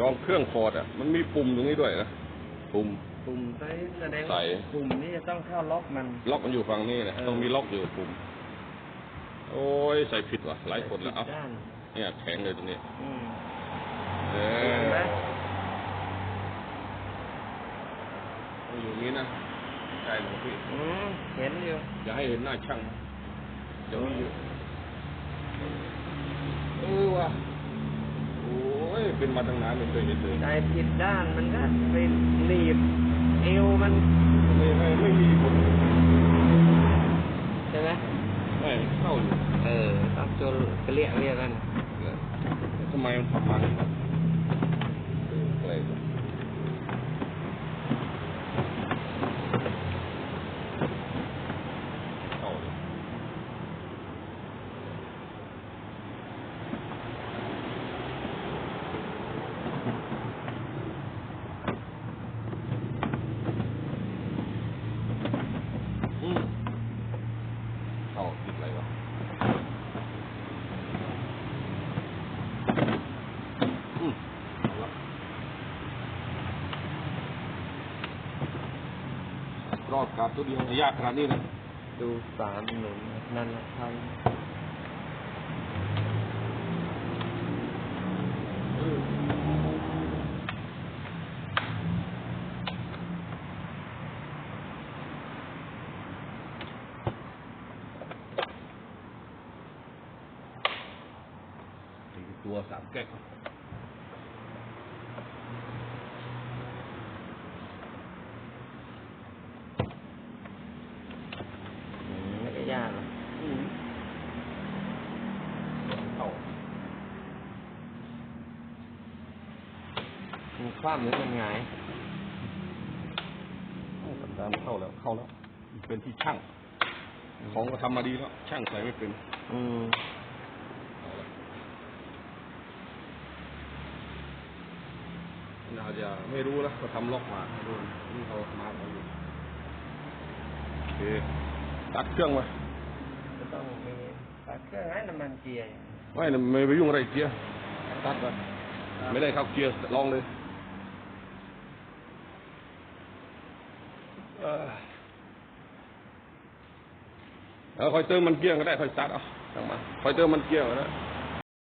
ลองเครื่องฟอร์ดอะ มันมีปุ่มตรงนี้ด้วยนะ ปุ่ม ปุ่มใส่แสดงใส่ว่าปุ่มนี้จะต้องเข้าล็อกมัน ล็อกมันอยู่ฝั่งนี้นะเออ ต้องมีล็อกอยู่ปุ่ม โอ้ยใส่ผิดว่ะ หลายคนแล้วเอ้าด้านเนี่ยแข็งเลยตรงนี้อืม เอเห็นไหมออยู่นี้นะใช่หลวงพี่ อืมเห็นอยู่ อย่าให้เห็นหน้าช่างนะเดี๋ยวนี้เออว่ะโอ้ย เป็นมาตั้งนานไม่เคยเห็นเลยใส่ผิดด้านมันก็ไปหนีบเอวมันไม่ไม่ไม่มีผลใช่ไหมไม่เข้าอยู่เออต้องจนเรียกเรียกกันทำไมมันประมาณนี้วะเออแปลกว่ะเข้าเลยอืม อกติดอะไรวะอืมเอาละรอดกาบตัวเดียวยากขนาดนี้นะดูสามหนุนนั่นแหละทเออสี่ ตัวสามแก๊กำอืมไม่ได้ยากหรอกอืมเอามันคว่ำหรือมันหงายเอาสัปดาห์มันเข้าแล้ว เข้าแล้ว เป็นที่ช่าง ของก็ทำมาดีแล้ว ช่างใส่ไม่เป็น อืม เอาละ น่าจะไม่รู้แล้วเขาทำล็อกมาไม่รู้นี่เขามาเอาอยู่โอเคตัดเครื่องมาจะต้องมีตัดเครื่องให้น้ำมันเกียร์ไม่นะไม่ไปยุ่งอะไรเกียร์ตัดไปไม่ได้เข้าเกียร์ลองเลยเออเออคอยเติมมันเกียร์ก็ได้คอยตัดเอาช่างมันคอยเติมมันเกียร์ก็ได้